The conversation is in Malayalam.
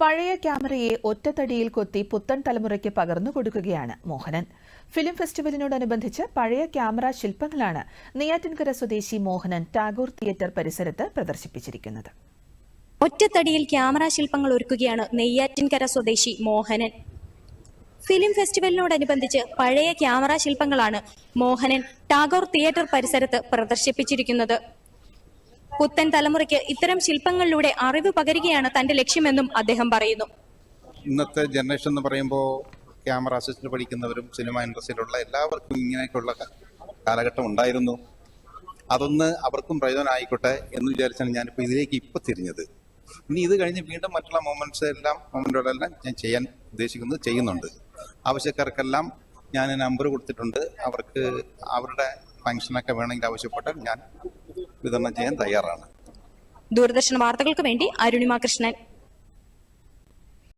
പഴയ ക്യാമറയെ ഒറ്റത്തടിയിൽ കൊത്തി പുത്തൻ തലമുറയ്ക്ക് പകർന്നു കൊടുക്കുകയാണ് മോഹനൻ. ഫിലിം ഫെസ്റ്റിവലിനോടനുബന്ധിച്ച് പഴയ ക്യാമറ ശില്പങ്ങളാണ് നെയ്യാറ്റിൻകര സ്വദേശി മോഹനൻ ടാഗോർ തിയേറ്റർ പരിസരത്ത് പ്രദർശിപ്പിച്ചിരിക്കുന്നത്. ഒറ്റത്തടിയിൽ ക്യാമറ ശില്പങ്ങൾ ഒരുക്കുകയാണ് നെയ്യാറ്റിൻകര സ്വദേശി മോഹനൻ. ഫിലിം ഫെസ്റ്റിവലിനോടനുബന്ധിച്ച് പഴയ ക്യാമറ ശില്പങ്ങളാണ് മോഹനൻ ടാഗോർ തിയേറ്റർ പരിസരത്ത് പ്രദർശിപ്പിച്ചിരിക്കുന്നത്. പുത്തൻ തലമുറയ്ക്ക് ഇത്തരം ശില്പങ്ങളിലൂടെ അറിവ് പകരുകയാണ് തന്റെ ലക്ഷ്യമെന്നും അദ്ദേഹം പറയുന്നു. ഇന്നത്തെ ജനറേഷൻ എന്ന് പറയുമ്പോൾ ക്യാമറ അസിസ്റ്റന്റ് പഠിക്കുന്നവരും സിനിമ ഇൻഡസ്ട്രിയിലുള്ള എല്ലാവർക്കും ഇങ്ങനെയൊക്കെയുള്ള കാലഘട്ടം ഉണ്ടായിരുന്നു. അതൊന്ന് അവർക്കും പ്രയോജനമായിക്കോട്ടെ എന്ന് വിചാരിച്ചാണ് ഞാനിപ്പോൾ ഇതിലേക്ക് ഇപ്പൊ തിരിഞ്ഞത്. ഇനി ഇത് കഴിഞ്ഞ് വീണ്ടും മറ്റുള്ള മൊമെന്റ്സ് എല്ലാം മൊമെന്റുകളെല്ലാം ഞാൻ ചെയ്യാൻ ഉദ്ദേശിക്കുന്നത് ചെയ്യുന്നുണ്ട്. ആവശ്യക്കാർക്കെല്ലാം ഞാൻ നമ്പർ കൊടുത്തിട്ടുണ്ട്. അവർക്ക് അവരുടെ ഫങ്ഷനൊക്കെ വേണമെങ്കിൽ ആവശ്യപ്പെട്ടാൽ ഞാൻ വിതരണം ചെയ്യാൻ തയ്യാറാണ്. ദൂരദർശൻ വാർത്തകൾക്ക് വേണ്ടി അരുണിമ കൃഷ്ണൻ.